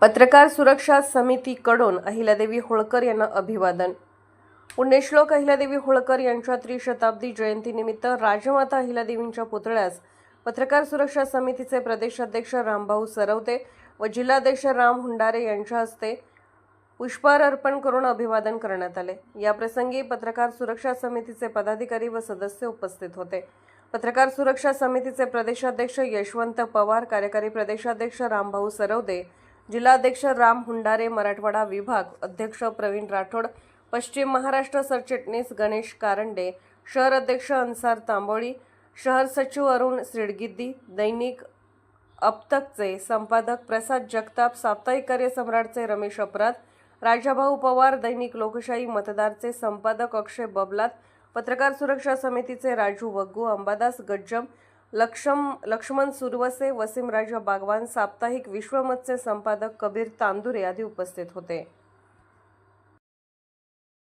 पत्रकार सुरक्षा समितीकडून अहिल्यादेवी होळकर यांना अभिवादन. पुण्यश्लोक अहिल्यादेवी होळकर यांच्या त्रिशताब्दी जयंतीनिमित्त राजमाता अहिल्यादेवींच्या पुतळ्यास पत्रकार सुरक्षा समितीचे प्रदेशाध्यक्ष रामभाऊ सरवते व जिल्हाध्यक्ष राम हुंडारे यांच्या हस्ते पुष्पहार अर्पण करून अभिवादन करण्यात आले. याप्रसंगी पत्रकार सुरक्षा समितीचे पदाधिकारी व सदस्य उपस्थित होते. पत्रकार सुरक्षा समितीचे प्रदेशाध्यक्ष यशवंत पवार कार्यकारी प्रदेशाध्यक्ष रामभाऊ सरवदे जिल्हाध्यक्ष राम हुंडारे मराठवाडा विभाग अध्यक्ष प्रवीण राठोड पश्चिम महाराष्ट्र सरचिटणीस गणेश कारंडे शहर अध्यक्ष अन्सार तांबोळी शहर सचिव अरुण सिडगिद्दी दैनिक अपतकचे संपादक प्रसाद जगताप साप्ताहिक कार्य सम्राटचे रमेश अपराध राजाभाऊ पवार दैनिक लोकशाही मतदारचे संपादक अक्षय बबलात पत्रकार सुरक्षा समितीचे राजू वग्गू अंबादास गज्जम लक्षम लक्ष्मण सुरवसे वसीमराजा बागवान साप्ताहिक विश्वमतचे संपादक कबीर तांदुरे आदी उपस्थित होते.